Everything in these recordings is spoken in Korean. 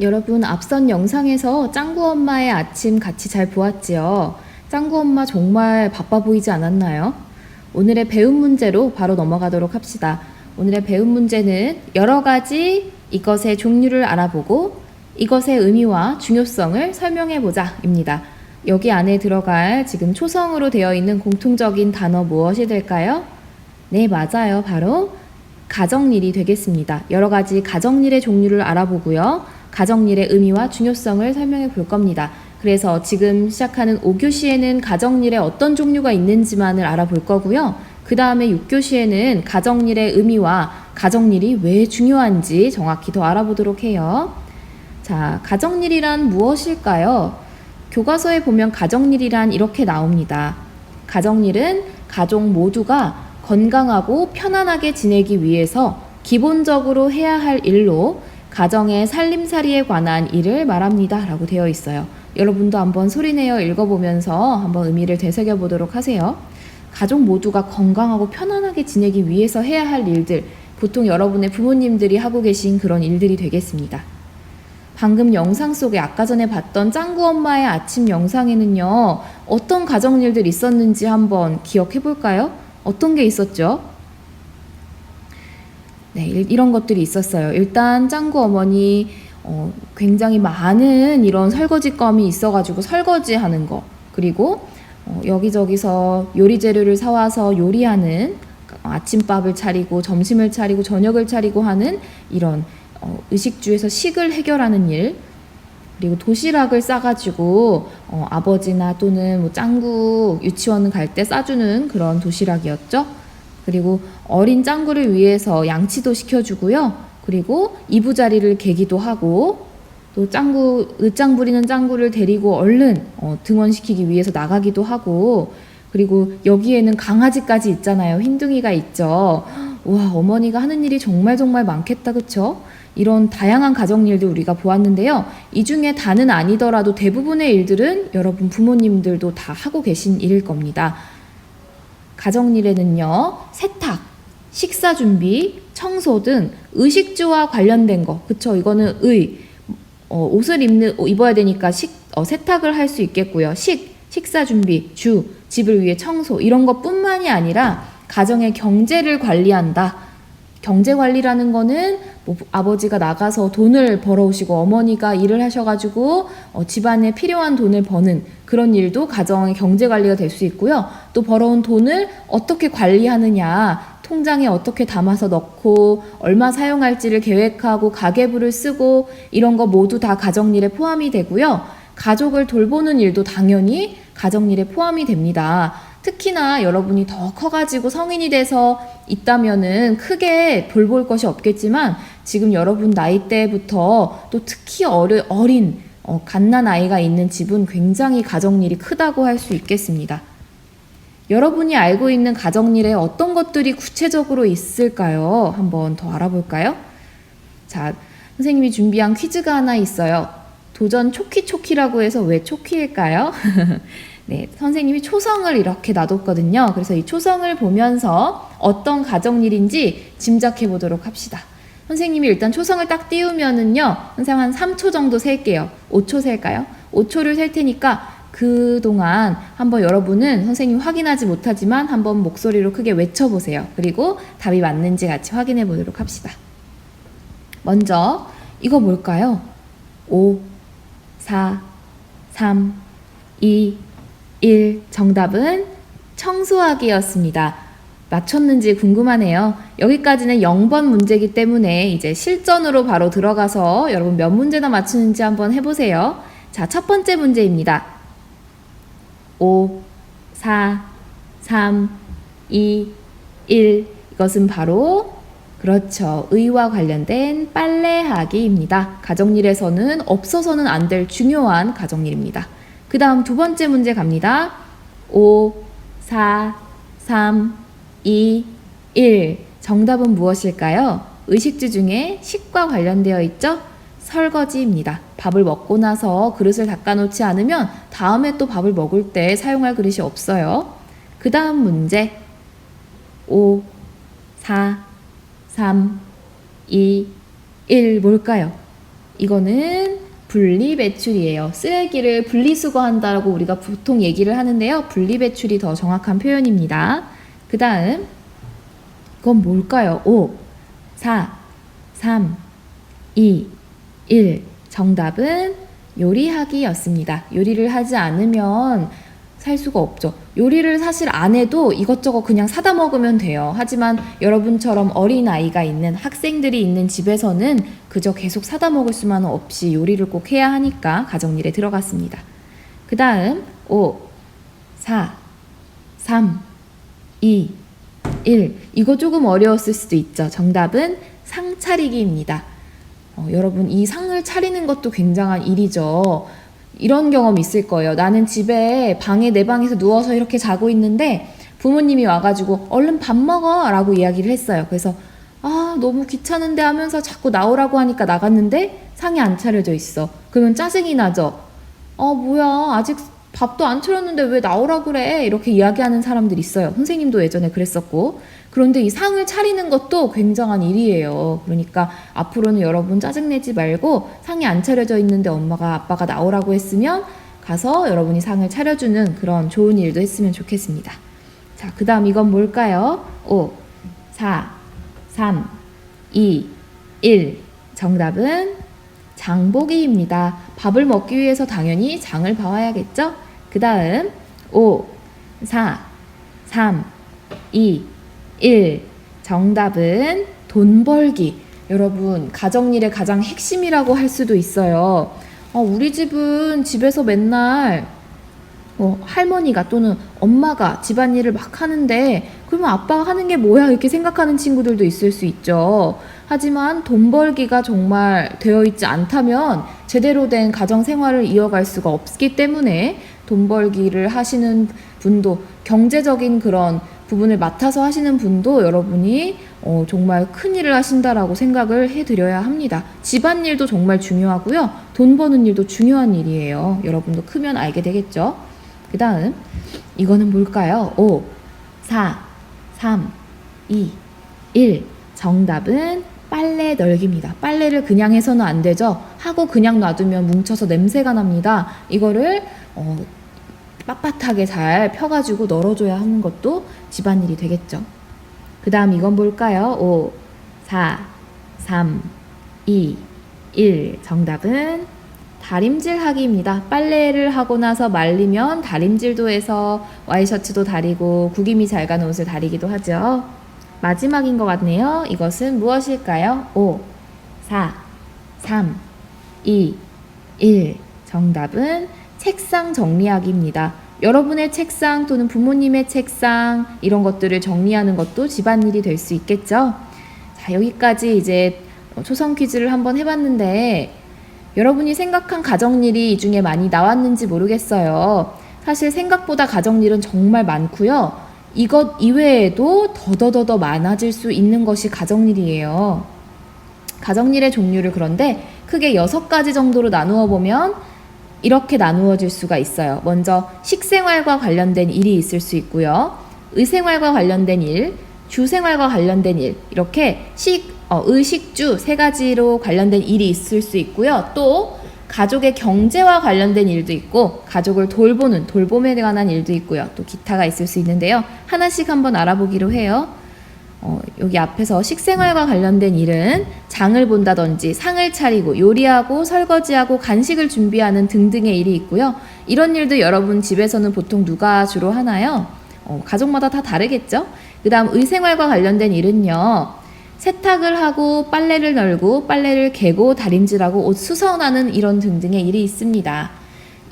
여러분 앞선 영상에서 짱구 엄마의 아침 같이 잘 보았지요? 짱구 엄마 정말 바빠 보이지 않았나요? 오늘의 배운 문제로 바로 넘어가도록 합시다. 오늘의 배운 문제는 여러 가지 이것의 종류를 알아보고 이것의 의미와 중요성을 설명해 보자입니다. 여기 안에 들어갈 지금 초성으로 되어 있는 공통적인 단어 무엇이 될까요? 네, 맞아요. 바로 가정일이 되겠습니다. 여러 가지 가정일의 종류를 알아보고요. 가정일의 의미와 중요성을 설명해 볼 겁니다. 그래서 지금 시작하는 5교시에는 가정일의 어떤 종류가 있는지만을 알아볼 거고요. 그 다음에 6교시에는 가정일의 의미와 가정일이 왜 중요한지 정확히 더 알아보도록 해요. 자, 가정일이란 무엇일까요? 교과서에 보면 가정일이란 이렇게 나옵니다. 가정일은 가족 모두가 건강하고 편안하게 지내기 위해서 기본적으로 해야 할 일로 가정의 살림살이에 관한 일을 말합니다. 라고 되어 있어요. 여러분도 한번 소리내어 읽어보면서 한번 의미를 되새겨 보도록 하세요. 가족 모두가 건강하고 편안하게 지내기 위해서 해야 할 일들, 보통 여러분의 부모님들이 하고 계신 그런 일들이 되겠습니다. 방금 영상 속에 아까 전에 봤던 짱구 엄마의 아침 영상에는요, 어떤 가정일들 있었는지 한번 기억해 볼까요? 어떤 게 있었죠? 네, 일- 이런 것들이 있었어요. 일단 짱구 어머니 어, 굉장히 많은 이런 설거지감이 있어가지고 설거지하는 거 그리고 어, 여기저기서 요리 재료를 사와서 요리하는 아침밥을 차리고 점심을 차리고 저녁을 차리고 하는 이런 어, 의식주에서 식을 해결하는 일 그리고 도시락을 싸가지고 어, 아버지나 또는 뭐 짱구 유치원 갈 때 싸주는 그런 도시락이었죠. 그리고 어린 짱구를 위해서 양치도 시켜주고요. 그리고 이부자리를 개기도 하고 또 짱구 늦장 부리는 짱구를 데리고 얼른 어, 등원시키기 위해서 나가기도 하고 그리고 여기에는 강아지까지 있잖아요. 흰둥이가 있죠. 와 어머니가 하는 일이 정말 정말 많겠다 그쵸? 이런 다양한 가정 일들 우리가 보았는데요. 이 중에 다는 아니더라도 대부분의 일들은 여러분 부모님들도 다 하고 계신 일일 겁니다. 가정일에는요, 세탁, 식사 준비, 청소 등 의식주와 관련된 거, 그쵸? 이거는 의, 어, 옷을 입는, 어, 입어야 되니까 식, 어, 세탁을 할 수 있겠고요. 식, 식사 준비, 주, 집을 위해 청소, 이런 것 뿐만이 아니라 가정의 경제를 관리한다. 경제 관리라는 거는 뭐 아버지가 나가서 돈을 벌어오시고 어머니가 일을 하셔가지고 어, 집안에 필요한 돈을 버는 그런 일도 가정의 경제 관리가 될 수 있고요. 또 벌어온 돈을 어떻게 관리하느냐, 통장에 어떻게 담아서 넣고 얼마 사용할지를 계획하고 가계부를 쓰고 이런 거 모두 다 가정 일에 포함이 되고요. 가족을 돌보는 일도 당연히 가정 일에 포함이 됩니다. 특히나 여러분이 더 커가지고 성인이 돼서 있다면은 크게 돌볼 것이 없겠지만 지금 여러분 나이 때부터 또 특히 어르, 어린 어, 갓난 아이가 있는 집은 굉장히 가정일이 크다고 할 수 있겠습니다. 여러분이 알고 있는 가정일에 어떤 것들이 구체적으로 있을까요? 한번 더 알아볼까요? 자, 선생님이 준비한 퀴즈가 하나 있어요. 도전 초키초키라고 해서 왜 초키일까요? 네, 선생님이 초성을 이렇게 놔뒀거든요. 그래서 이 초성을 보면서 어떤 가정일인지 짐작해 보도록 합시다. 선생님이 일단 초성을 딱 띄우면은요, 선생님 한 3초 정도 셀게요. 5초 셀까요? 5초를 셀 테니까 그동안 한번 여러분은 선생님 확인하지 못하지만 한번 목소리로 크게 외쳐보세요. 그리고 답이 맞는지 같이 확인해 보도록 합시다. 먼저, 이거 뭘까요? 5, 4, 3, 2, 1. 정답은 청소하기였습니다. 맞췄는지 궁금하네요. 여기까지는 0번 문제이기 때문에 이제 실전으로 바로 들어가서 여러분 몇 문제나 맞추는지 한번 해보세요. 자, 첫 번째 문제입니다. 5, 4, 3, 2, 1. 이것은 바로 그렇죠. 의와 관련된 빨래하기입니다. 가정일에서는 없어서는 안 될 중요한 가정일입니다. 그 다음 두 번째 문제 갑니다. 5, 4, 3, 2, 1. 정답은 무엇일까요? 의식주 중에 식과 관련되어 있죠? 설거지입니다. 밥을 먹고 나서 그릇을 닦아놓지 않으면 다음에 또 밥을 먹을 때 사용할 그릇이 없어요. 그 다음 문제. 5, 4, 3, 2, 1. 뭘까요? 이거는 분리 배출이에요. 쓰레기를 분리수거한다고 우리가 보통 얘기를 하는데요. 분리 배출이 더 정확한 표현입니다. 그 다음, 그건 뭘까요? 5, 4, 3, 2, 1. 정답은 요리하기였습니다. 요리를 하지 않으면 살 수가 없죠. 요리를 사실 안 해도 이것저것 그냥 사다 먹으면 돼요. 하지만 여러분처럼 어린 아이가 있는 학생들이 있는 집에서는 그저 계속 사다 먹을 수만 없이 요리를 꼭 해야 하니까 가정일에 들어갔습니다. 그 다음 5, 4, 3, 2, 1. 이거 조금 어려웠을 수도 있죠. 정답은 상 차리기입니다. 어, 여러분 이 상을 차리는 것도 굉장한 일이죠. 이런 경험 있을 거예요. 나는 집에 방에 내 방에서 누워서 이렇게 자고 있는데 부모님이 와가지고 얼른 밥 먹어라고 이야기를 했어요. 그래서 아 너무 귀찮은데 하면서 자꾸 나오라고 하니까 나갔는데 상이 안 차려져 있어. 그러면 짜증이 나죠. 어 뭐야 아직 밥도 안 차렸는데 왜 나오라 그래 이렇게 이야기하는 사람들 있어요. 선생님도 예전에 그랬었고 그런데 이 상을 차리는 것도 굉장한 일이에요. 그러니까 앞으로는 여러분 짜증내지 말고 상이 안 차려져 있는데 엄마가 아빠가 나오라고 했으면 가서 여러분이 상을 차려주는 그런 좋은 일도 했으면 좋겠습니다. 자, 그 다음 이건 뭘까요? 5, 4, 3, 2, 1. 정답은 장보기입니다. 밥을 먹기 위해서 당연히 장을 봐와야겠죠? 그 다음 5, 4, 3, 2, 1. 정답은 돈 벌기. 여러분, 가정일의 가장 핵심이라고 할 수도 있어요. 어, 우리 집은 집에서 맨날 어, 할머니가 또는 엄마가 집안일을 막 하는데 그러면 아빠가 하는 게 뭐야 이렇게 생각하는 친구들도 있을 수 있죠. 하지만 돈 벌기가 정말 되어 있지 않다면 제대로 된 가정 생활을 이어갈 수가 없기 때문에 돈 벌기를 하시는 분도 경제적인 그런 부분을 맡아서 하시는 분도 여러분이 어, 정말 큰 일을 하신다라고 생각을 해드려야 합니다. 집안일도 정말 중요하고요. 돈 버는 일도 중요한 일이에요. 여러분도 크면 알게 되겠죠? 그 다음, 이거는 뭘까요? 5, 4, 3, 2, 1. 정답은 빨래 널기입니다. 빨래를 그냥 해서는 안 되죠. 하고 그냥 놔두면 뭉쳐서 냄새가 납니다. 이거를 어, 빳빳하게 잘 펴가지고 널어줘야 하는 것도 집안일이 되겠죠. 그 다음 이건 뭘까요? 5, 4, 3, 2, 1. 정답은 다림질 하기입니다. 빨래를 하고 나서 말리면 다림질도 해서 와이셔츠도 다리고 구김이 잘 가는 옷을 다리기도 하죠. 마지막인 것 같네요. 이것은 무엇일까요? 5, 4, 3, 2, 1. 정답은 책상 정리하기입니다. 여러분의 책상 또는 부모님의 책상 이런 것들을 정리하는 것도 집안일이 될 수 있겠죠. 자, 여기까지 이제 초성 퀴즈를 한번 해봤는데 여러분이 생각한 가정일이 이 중에 많이 나왔는지 모르겠어요. 사실 생각보다 가정일은 정말 많고요. 이것 이외에도 더더더더 많아질 수 있는 것이 가정일이에요. 가정일의 종류를 그런데 크게 여섯 가지 정도로 나누어 보면 이렇게 나누어질 수가 있어요. 먼저 식생활과 관련된 일이 있을 수 있고요. 의생활과 관련된 일, 주생활과 관련된 일, 이렇게 식, 어, 의식주 세 가지로 관련된 일이 있을 수 있고요. 또 가족의 경제와 관련된 일도 있고 가족을 돌보는 돌봄에 관한 일도 있고요. 또 기타가 있을 수 있는데요. 하나씩 한번 알아보기로 해요. 어, 여기 앞에서 식생활과 관련된 일은 장을 본다든지 상을 차리고 요리하고 설거지하고 간식을 준비하는 등등의 일이 있고요. 이런 일도 여러분 집에서는 보통 누가 주로 하나요? 어, 가족마다 다 다르겠죠? 그 다음 의생활과 관련된 일은요. 세탁을 하고 빨래를 널고 빨래를 개고 다림질하고 옷 수선하는 이런 등등의 일이 있습니다.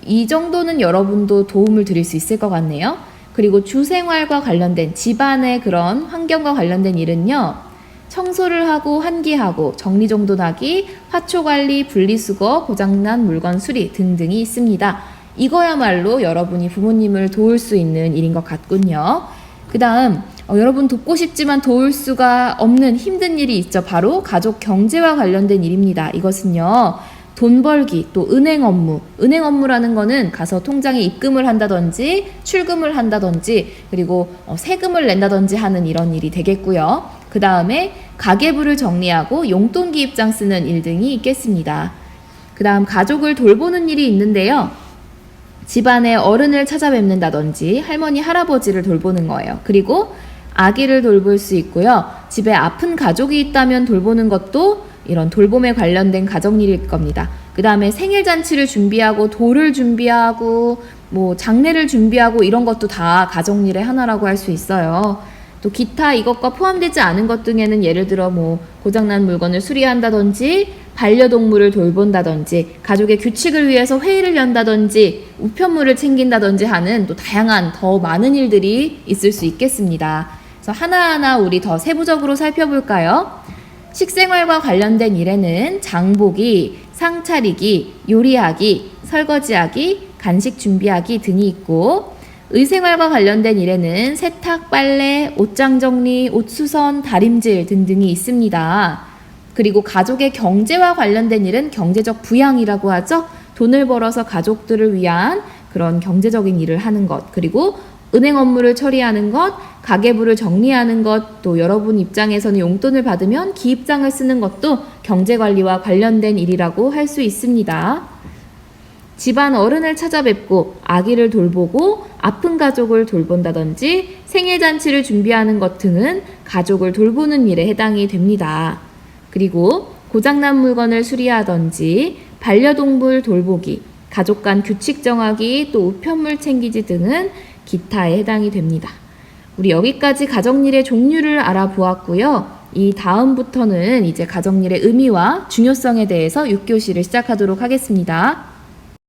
이 정도는 여러분도 도움을 드릴 수 있을 것 같네요. 그리고 주생활과 관련된 집안의 그런 환경과 관련된 일은요. 청소를 하고 환기하고 정리정돈하기, 화초관리, 분리수거, 고장난 물건 수리 등등이 있습니다. 이거야말로 여러분이 부모님을 도울 수 있는 일인 것 같군요. 그 다음 어, 여러분 돕고 싶지만 도울 수가 없는 힘든 일이 있죠. 바로 가족 경제와 관련된 일입니다. 이것은요. 돈 벌기, 또 은행 업무. 은행 업무라는 거는 가서 통장에 입금을 한다든지, 출금을 한다든지, 그리고 어, 세금을 낸다든지 하는 이런 일이 되겠고요. 그 다음에 가계부를 정리하고 용돈 기 입장 쓰는 일 등이 있겠습니다. 그 다음 가족을 돌보는 일이 있는데요. 집안의 어른을 찾아뵙는다든지 할머니, 할아버지를 돌보는 거예요. 그리고 아기를 돌볼 수 있고요. 집에 아픈 가족이 있다면 돌보는 것도 이런 돌봄에 관련된 가정일일 겁니다. 그 다음에 생일 잔치를 준비하고 돌을 준비하고 뭐 장례를 준비하고 이런 것도 다 가정일의 하나라고 할 수 있어요. 또 기타 이것과 포함되지 않은 것 등에는 예를 들어 뭐 고장난 물건을 수리한다든지 반려동물을 돌본다든지 가족의 규칙을 위해서 회의를 연다든지 우편물을 챙긴다든지 하는 또 다양한 더 많은 일들이 있을 수 있겠습니다. 그래서 하나하나 우리 더 세부적으로 살펴볼까요? 식생활과 관련된 일에는 장보기, 상 차리기, 요리하기, 설거지하기, 간식 준비하기 등이 있고 의생활과 관련된 일에는 세탁, 빨래, 옷장 정리, 옷 수선, 다림질 등등이 있습니다. 그리고 가족의 경제와 관련된 일은 경제적 부양이라고 하죠. 돈을 벌어서 가족들을 위한 그런 경제적인 일을 하는 것. 그리고 은행 업무를 처리하는 것, 가계부를 정리하는 것, 또 여러분 입장에서는 용돈을 받으면 기입장을 쓰는 것도 경제 관리와 관련된 일이라고 할 수 있습니다. 집안 어른을 찾아뵙고 아기를 돌보고 아픈 가족을 돌본다든지 생일 잔치를 준비하는 것 등은 가족을 돌보는 일에 해당이 됩니다. 그리고 고장난 물건을 수리하든지 반려동물 돌보기, 가족 간 규칙 정하기, 또 우편물 챙기지 등은 기타에 해당이 됩니다. 우리 여기까지 가정일의 종류를 알아보았고요. 이 다음부터는 이제 가정일의 의미와 중요성에 대해서 6교시를 시작하도록 하겠습니다.